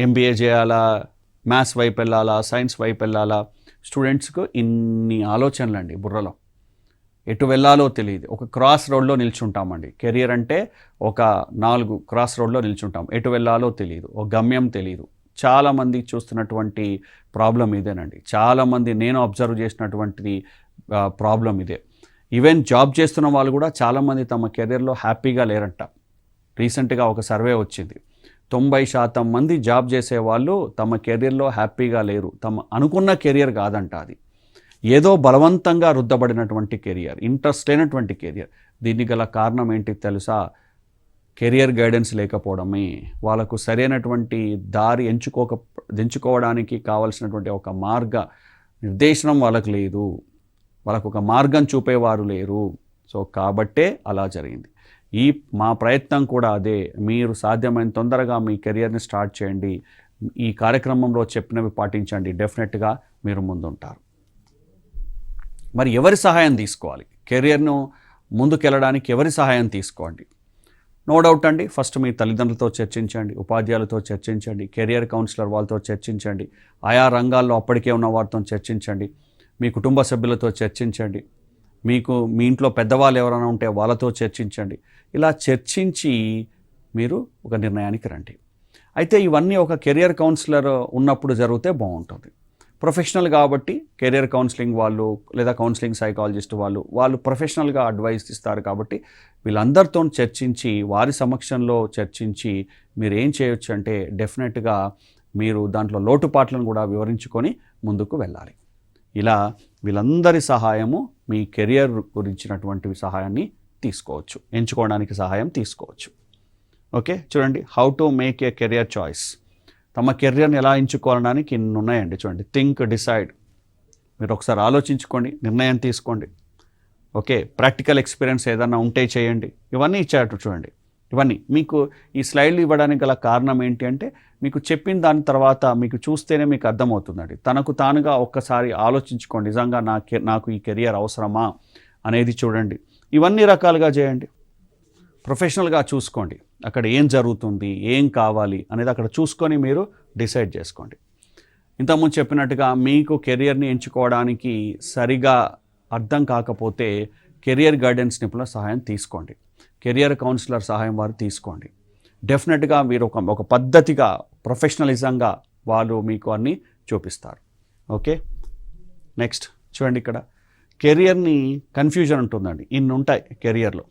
MBA చేయాలా maths వైపు వెళ్ళాలా సైన్స్ వైపు వెళ్ళాలా? స్టూడెంట్స్కు ఇన్ని ఆలోచనలు అండి బుర్రలో. ఎటు వెళ్ళాలో తెలియదు. ఒక క్రాస్ రోడ్లో నిల్చుంటామండి. కెరియర్ అంటే ఒక నాలుగు క్రాస్ రోడ్లో నిల్చుంటాం. ఎటు వెళ్ళాలో తెలియదు. ఒక గమ్యం తెలియదు. చాలామంది చూస్తున్నటువంటి ప్రాబ్లం ఇదేనండి. చాలామంది నేను అబ్జర్వ్ చేసినటువంటిది ప్రాబ్లం ఇదే. ఈవెన్ జాబ్ చేస్తున్న వాళ్ళు కూడా చాలామంది తమ కెరియర్లో హ్యాపీగా లేరంట. రీసెంట్గా ఒక సర్వే వచ్చింది. తొంభై శాతం మంది జాబ్ చేసే వాళ్ళు తమ కెరియర్లో హ్యాపీగా లేరు. తమ అనుకున్న కెరియర్ కాదంట అది. ఏదో బలవంతంగా రుద్దబడినటువంటి కెరియర్ ఇంట్రెస్ట్ లేనటువంటి కెరియర్ దీనికి గల కారణం ఏంటి తెలుసా? కెరియర్ గైడెన్స్ లేకపోవడమే. వాళ్ళకు సరైనటువంటి దారి ఎంచుకోక ఎంచుకోవడానికి కావలసినటువంటి ఒక మార్గ నిర్దేశనం వాళ్ళకు లేదు. వాళ్ళకు ఒక మార్గం చూపేవారు లేరు. సో కాబట్టే అలా జరిగింది. ఈ మా ప్రయత్నం కూడా అదే. మీరు సాధ్యమైన తొందరగా మీ కెరియర్ని స్టార్ట్ చేయండి. ఈ కార్యక్రమంలో చెప్పినవి పాటించండి. డెఫినెట్గా మీరు ముందుంటారు. మరి ఎవరి సహాయం తీసుకోవాలి? కెరియర్ను ముందుకెళ్ళడానికి ఎవరి సహాయం తీసుకోండి? నో డౌట్ అండి. ఫస్ట్ మీ తల్లిదండ్రులతో చర్చించండి. ఉపాధ్యాయులతో చర్చించండి. కెరియర్ కౌన్సిలర్ వాళ్ళతో చర్చించండి. ఆయా రంగాల్లో అప్పటికే ఉన్న వారితో చర్చించండి. మీ కుటుంబ సభ్యులతో చర్చించండి. మీకు మీ ఇంట్లో పెద్దవాళ్ళు ఎవరైనా ఉంటే వాళ్ళతో చర్చించండి. ఇలా చర్చించి మీరు ఒక నిర్ణయానికి రండి. అయితే ఇవన్నీ ఒక కెరియర్ కౌన్సిలర్ ఉన్నప్పుడు జరిగితే బాగుంటుంది. ప్రొఫెషనల్ కాబట్టి కెరియర్ కౌన్సిలింగ్ వాళ్ళు లేదా కౌన్సిలింగ్ సైకాలజిస్ట్ వాళ్ళు వాళ్ళు ప్రొఫెషనల్గా అడ్వైస్ ఇస్తారు కాబట్టి వీళ్ళందరితో చర్చించి వారి సమక్షంలో చర్చించి మీరు ఏం చేయొచ్చు అంటే డెఫినెట్గా మీరు దాంట్లో లోటుపాట్లను కూడా వివరించుకొని ముందుకు వెళ్ళాలి. ఇలా వీళ్ళందరి సహాయము మీ కెరియర్ గురించినటువంటి సహాయాన్ని తీసుకోవచ్చు. ఎంచుకోవడానికి సహాయం తీసుకోవచ్చు. ఓకే? చూడండి how to make a career choice తమ కెరియర్ని ఎలా ఎంచుకోవడానికి ఇన్ని ఉన్నాయండి చూడండి. థింక్ డిసైడ్ మీరు ఒకసారి ఆలోచించుకోండి నిర్ణయం తీసుకోండి. ఓకే? ప్రాక్టికల్ ఎక్స్పీరియన్స్ ఏదైనా ఉంటే చేయండి. ఇవన్నీ ఇచ్చారు చూడండి. ఇవన్నీ. మీకు ఈ స్లైడ్లు ఇవ్వడానికి గల కారణం ఏంటి అంటే మీకు చెప్పిన దాని తర్వాత మీకు చూస్తేనే మీకు అర్థమవుతుందండి. తనకు తానుగా ఒక్కసారి ఆలోచించుకోండి. నిజంగా నా కె నాకు ఈ కెరియర్ అవసరమా అనేది చూడండి. ఇవన్నీ రకాలుగా చేయండి. ప్రొఫెషనల్గా చూసుకోండి. అక్కడ ఏం జరుగుతుంది ఏం కావాలి అనేది అక్కడ చూసుకొని మీరు డిసైడ్ చేసుకోండి. ఇంతకుముందు చెప్పినట్టుగా మీకు కెరియర్ని ఎంచుకోవడానికి సరిగా అర్థం కాకపోతే కెరియర్ గైడెన్స్ నిపుణుల సహాయం తీసుకోండి. కెరియర్ కౌన్సిలర్ సహాయం వారు తీసుకోండి. డెఫినెట్గా మీరు ఒక ఒక పద్ధతిగా ప్రొఫెషనలిజంగా వాళ్ళు మీకు అన్నీ చూపిస్తారు. ఓకే? నెక్స్ట్ చూడండి ఇక్కడ. కెరియర్ని కన్ఫ్యూజన్ ఉంటుందండి. ఇన్ని ఉంటాయి కెరియర్లో.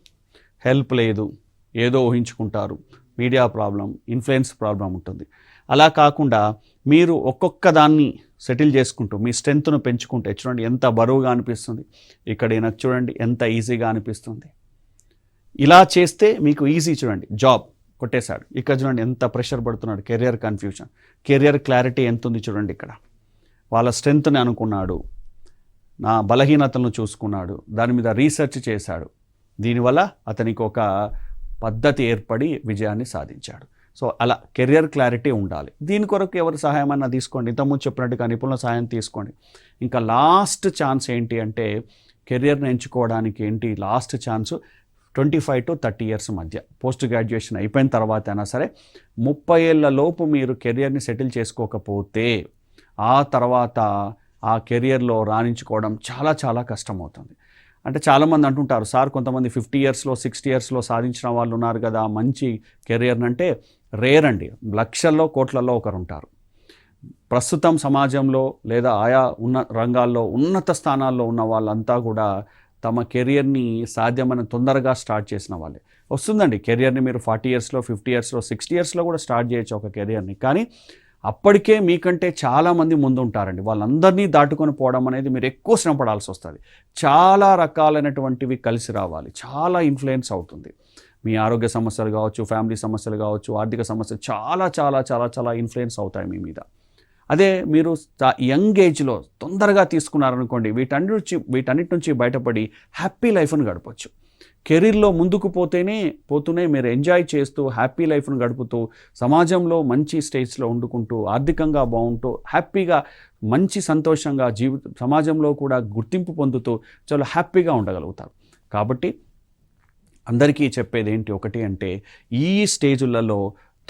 హెల్ప్ లేదు ఏదో ఊహించుకుంటారు. మీడియా ప్రాబ్లం ఇన్ఫ్లుయెన్స్ ప్రాబ్లం ఉంటుంది. అలా కాకుండా మీరు ఒక్కొక్క దాన్ని సెటిల్ చేసుకుంటూ మీ స్ట్రెంత్ను పెంచుకుంటే చూడండి ఎంత బరువుగా అనిపిస్తుంది. ఇక్కడ చూడండి ఎంత ఈజీగా అనిపిస్తుంది. ఇలా చేస్తే మీకు ఈజీ చూడండి. జాబ్ కొట్టేశాడు. ఇక్కడ చూడండి ఎంత ప్రెషర్ పడుతున్నాడు. కెరియర్ కన్ఫ్యూజన్ కెరియర్ క్లారిటీ ఎంత ఉంది చూడండి ఇక్కడ. వాళ్ళ స్ట్రెంగ్త్ని అనుకున్నాడు. నా బలహీనతలను చూసుకున్నాడు. దాని మీద రీసెర్చ్ చేశాడు. దీనివల్ల అతనికి ఒక పద్ధతి ఏర్పడి విజయాన్ని సాధించాడు. సో అలా కెరియర్ క్లారిటీ ఉండాలి. దీని కొరకు ఎవరి సహాయం అన్నా తీసుకోండి. ఇంతకుముందు చెప్పినట్టుగా నిపుణుల సహాయం తీసుకోండి. ఇంకా లాస్ట్ ఛాన్స్ ఏంటి అంటే కెరియర్ని ఎంచుకోవడానికి ఏంటి last chance twenty five to thirty years మధ్య పోస్ట్ గ్రాడ్యుయేషన్ అయిపోయిన తర్వాత అయినా సరే ముప్పై ఏళ్ళ లోపు మీరు కెరియర్ని సెటిల్ చేసుకోకపోతే ఆ తర్వాత ఆ కెరియర్లో రాణించుకోవడం చాలా చాలా కష్టమవుతుంది. అంటే చాలామంది అంటుంటారు సార్ కొంతమంది ఫిఫ్టీ ఇయర్స్లో సిక్స్టీ ఇయర్స్లో సాధించిన వాళ్ళు ఉన్నారు కదా మంచి కెరియర్ అంటే రేర్ అండి లక్షల్లో కోట్లలో ఒకరు ఉంటారు. ప్రస్తుతం సమాజంలో లేదా ఆయా ఉన్న రంగాల్లో ఉన్నత స్థానాల్లో ఉన్న వాళ్ళంతా కూడా తమ కెరియర్ని సాధ్యమైన తొందరగా స్టార్ట్ చేసిన వాళ్ళే. వస్తుందండి కెరియర్ని మీరు ఫార్టీ ఇయర్స్లో ఫిఫ్టీ ఇయర్స్లో సిక్స్టీ ఇయర్స్లో కూడా స్టార్ట్ చేయొచ్చు ఒక కెరియర్ని. కానీ అప్పటికే మీకంటే చాలామంది ముందు ఉంటారండి వాళ్ళందరినీ దాటుకొని పోవడం అనేది మీరు ఎక్కువ శ్రమ పడాల్సి వస్తుంది. చాలా రకాలైనటువంటివి కలిసి రావాలి. చాలా ఇన్ఫ్లుయెన్స్ అవుతుంది. మీ ఆరోగ్య సమస్యలు కావచ్చు ఫ్యామిలీ సమస్యలు కావచ్చు ఆర్థిక సమస్యలు చాలా చాలా చాలా చాలా ఇన్ఫ్లుయెన్స్ అవుతాయి మీ మీద. అదే మీరు యంగ్ ఏజ్లో తొందరగా తీసుకున్నారనుకోండి వీటన్నిటి నుంచి వీటన్నిటి నుంచి బయటపడి హ్యాపీ లైఫ్ను గడపచ్చు. కెరీర్లో ముందుకు పోతేనే పోతూనే మీరు ఎంజాయ్ చేస్తూ హ్యాపీ లైఫ్ను గడుపుతూ సమాజంలో మంచి స్టేజ్లో వండుకుంటూ ఆర్థికంగా బాగుంటూ హ్యాపీగా మంచి సంతోషంగా జీవి సమాజంలో కూడా గుర్తింపు పొందుతూ చాలా హ్యాపీగా ఉండగలుగుతారు. కాబట్టి అందరికీ చెప్పేది ఏంటి ఒకటి అంటే ఈ స్టేజులలో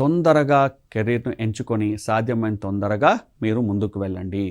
తొందరగా కెరీర్ను ఎంచుకొని సాధ్యమైన తొందరగా మీరు ముందుకు వెళ్ళండి.